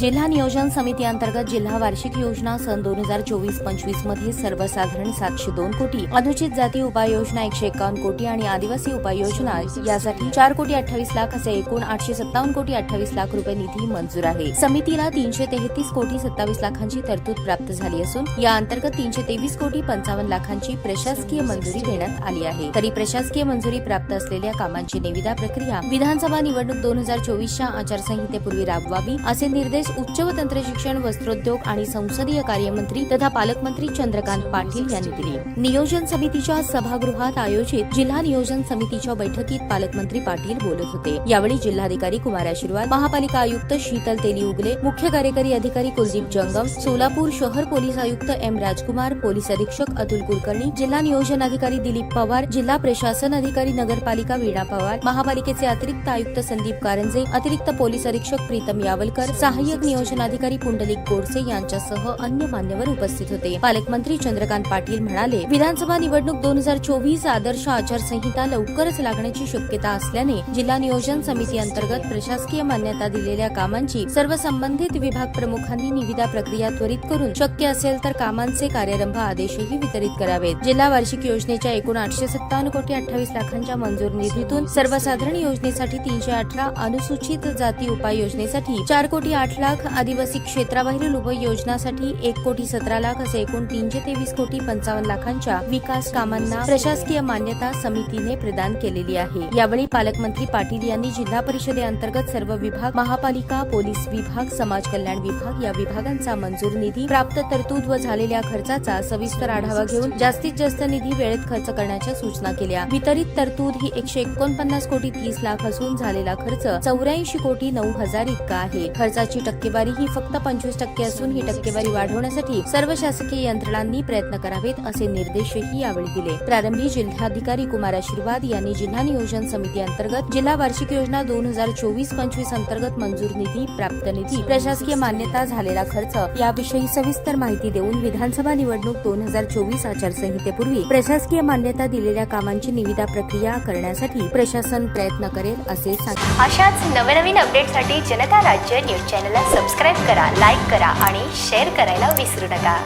जिल्हा नियोजन समिती अंतर्गत जिल्हा वार्षिक योजना सन दोन हजार चोवीस पंचवीसमध्ये सर्वसाधारण सातशे दोन कोटी अनुचित जाती उपाययोजना एकशे एकावन्न कोटी आणि आदिवासी उपाययोजना यासाठी चार कोटी अठ्ठावीस लाख असे एकूण आठशे सत्तावन्न कोटी अठ्ठावीस लाख रुपये निधी मंजूर आहे. समितीला तीनशे तेहतीस कोटी सत्तावीस लाखांची तरतूद प्राप्त झाली असून या अंतर्गत तीनशे तेवीस कोटी पंचावन्न लाखांची प्रशासकीय मंजुरी देण्यात आली आहे. तरी प्रशासकीय मंजुरी प्राप्त असलेल्या कामांची निविदा प्रक्रिया विधानसभा निवडणूक दोन हजार चोवीसच्या आचारसंहितेपूर्वी राबवावी असे निर्देश उच्च व तंत्र शिक्षण वस्त्रोद्योग आणि संसदीय कार्यमंत्री तथा पालकमंत्री चंद्रकांत पाटील यांनी दिली. नियोजन समितीच्या सभागृहात आयोजित जिल्हा नियोजन समितीच्या बैठकीत पालकमंत्री पाटील बोलत होते. यावेळी जिल्हाधिकारी कुमार आशीर्वाद महापालिका आयुक्त शीतल तेली उगले मुख्य कार्यकारी अधिकारी कुलदीप जंगम सोलापूर शहर पोलीस आयुक्त एम राजकुमार पोलीस अधीक्षक अतुल कुलकर्णी जिल्हा नियोजन अधिकारी दिलीप पवार जिल्हा प्रशासन अधिकारी नगरपालिका वीणा पवार महापालिकेचे अतिरिक्त आयुक्त संदीप कारंजे अतिरिक्त पोलीस अधीक्षक प्रीतम यावलकर सहाय्यक नियोजन अधिकारी पुंडलिक गोडसे यांच्यासह अन्य मान्यवर उपस्थित होते. पालकमंत्री चंद्रकांत पाटील म्हणाले विधानसभा निवडणूक दोन हजार चोवीस आदर्श आचारसंहिता लवकरच लागण्याची शक्यता असल्याने जिल्हा नियोजन समिती अंतर्गत प्रशासकीय मान्यता दिलेल्या कामांची सर्व संबंधित विभाग प्रमुखांनी निविदा प्रक्रिया त्वरित करून शक्य असेल तर कामांचे कार्यारंभ आदेशही वितरित करावेत. जिल्हा वार्षिक योजनेच्या एकूण आठशे सत्तावन्न कोटी अठ्ठावीस लाखांच्या मंजूर निधीतून सर्वसाधारण योजनेसाठी तीनशे अठरा अनुसूचित जाती उपाय योजनेसाठी चार कोटी आठ लाख आदिवासी क्षेत्राबाहेरील उपयोजनासाठी एक कोटी सतरा लाख असे एकूण तीनशे तेवीस कोटी पंचावन्न लाखांच्या विकास कामांना प्रशासकीय मान्यता समितीने प्रदान केलेली आहे. यावेळी पालकमंत्री पाटील यांनी जिल्हा परिषदेअंतर्गत सर्व विभाग महापालिका पोलीस विभाग समाज कल्याण विभाग या विभागांचा मंजूर निधी प्राप्त तरतूद व झालेल्या खर्चाचा सविस्तर आढावा घेऊन जास्तीत जास्त निधी वेळेत खर्च करण्याच्या सूचना केल्या. वितरित तरतूद ही एकशे एकोणपन्नास कोटी तीस लाख असून झालेला खर्च चौऱ्याऐंशी कोटी नऊ हजार इतका आहे. खर्चाची टक्के टक्केवारी ही फक्त पंचवीस टक्के असून ही टक्केवारी वाढवण्यासाठी सर्व शासकीय यंत्रणांनी प्रयत्न करावेत असे निर्देशही यावेळी दिले. प्रारंभी जिल्हाधिकारी कुमार आशीर्वाद यांनी जिल्हा नियोजन समिती अंतर्गत जिल्हा वार्षिक योजना दोन हजार चोवीस पंचवीस अंतर्गत मंजूर निधी प्राप्त निधी प्रशासकीय मान्यता झालेला खर्च याविषयी सविस्तर माहिती देऊन विधानसभा निवडणूक दोन हजार चोवीस आचारसंहितेपूर्वी प्रशासकीय मान्यता दिलेल्या कामांची निविदा प्रक्रिया करण्यासाठी प्रशासन प्रयत्न करेल असे सांगितले. अशाच नवनवीन अपडेटसाठी जनता राज्य न्यूज चॅनलला सबस्क्राईब करा लाईक करा आणि शेअर करायला विसरू नका.